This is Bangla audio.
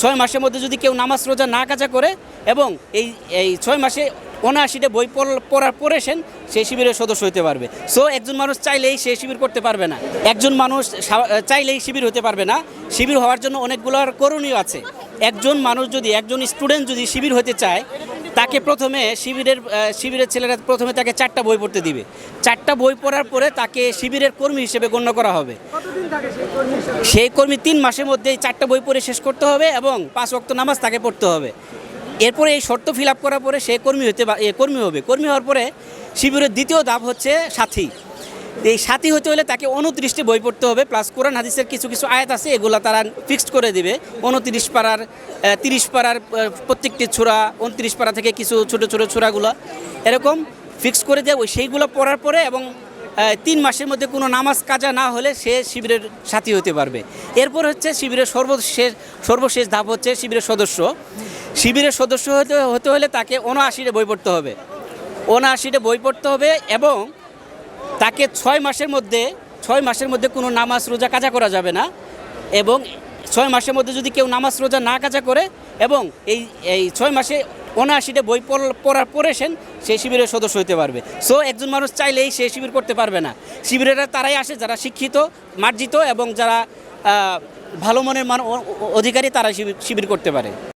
ছয় মাসের মধ্যে যদি কেউ নামাজ রোজা না কাজা করে এবং এই এই ছয় মাসে অনাশিটা বই পড়- পড়ার পড়েছেন সেই শিবিরের সদস্য হতে পারবে। সো একজন মানুষ চাইলেই সে শিবির করতে পারবে না। একজন মানুষ চাইলেই শিবির হতে পারবে না। শিবির হওয়ার জন্য অনেকগুলো আর করণীয় আছে। একজন মানুষ যদি, একজন স্টুডেন্ট যদি শিবির হতে চায় তাকে প্রথমে শিবিরের শিবিরের ছেলেরা প্রথমে তাকে চারটা বই পড়তে দিবে। চারটা বই পড়ার পরে তাকে শিবিরের কর্মী হিসেবে গণ্য করা হবে। সেই কর্মী তিন মাসের মধ্যে এই চারটা বই পড়ে শেষ করতে হবে এবং পাঁচ অক্ত নামাজ তাকে পড়তে হবে। এরপরে এই শর্ত ফিল আপ করার পরে সে কর্মী হতে কর্মী হবে। কর্মী হওয়ার পরে শিবিরের দ্বিতীয় ধাপ হচ্ছে সাথী। এই সাথী হতে হলে তাকে উনত্রিশটি বই পড়তে হবে প্লাস কোরআন, হাদিসের কিছু কিছু আয়াত আছে, এগুলো তারা ফিক্সড করে দিবে। উনত্রিশ পাড়ার তিরিশ পাড়ার প্রত্যেকটি ছোড়া উনত্রিশ পাড়া থেকে কিছু ছোট ছোট ছোড়াগুলো এরকম ফিক্স করে দেয়। ওই সেইগুলো পড়ার পরে এবং তিন মাসের মধ্যে কোনো নামাজ কাজা না হলে সে শিবিরের সাথী হতে পারবে। এরপর হচ্ছে শিবিরের সর্বশেষ সর্বশেষ ধাপ হচ্ছে শিবিরের সদস্য। শিবিরের সদস্য হতে হতে হলে তাকে উনআশিটা বই পড়তে হবে। উনআশিটা বই পড়তে হবে এবং তাকে ছয় মাসের মধ্যে, ছয় মাসের মধ্যে কোনো নামাজ রোজা কাজা করা যাবে না। এবং ছয় মাসের মধ্যে যদি কেউ নামাজ রোজা না কাজা করে এবং এই এই ছয় মাসে উনআশিটা বই পড়- পড়ার পরে সেন সেই শিবিরের সদস্য হতে পারবে। সো একজন মানুষ চাইলেই সে শিবির করতে পারবে না। শিবিরেরা তারাই আসে, যারা শিক্ষিত, মার্জিত এবং যারা ভালো মনের মান, অধিকারী তারা শিবির শিবির করতে পারে।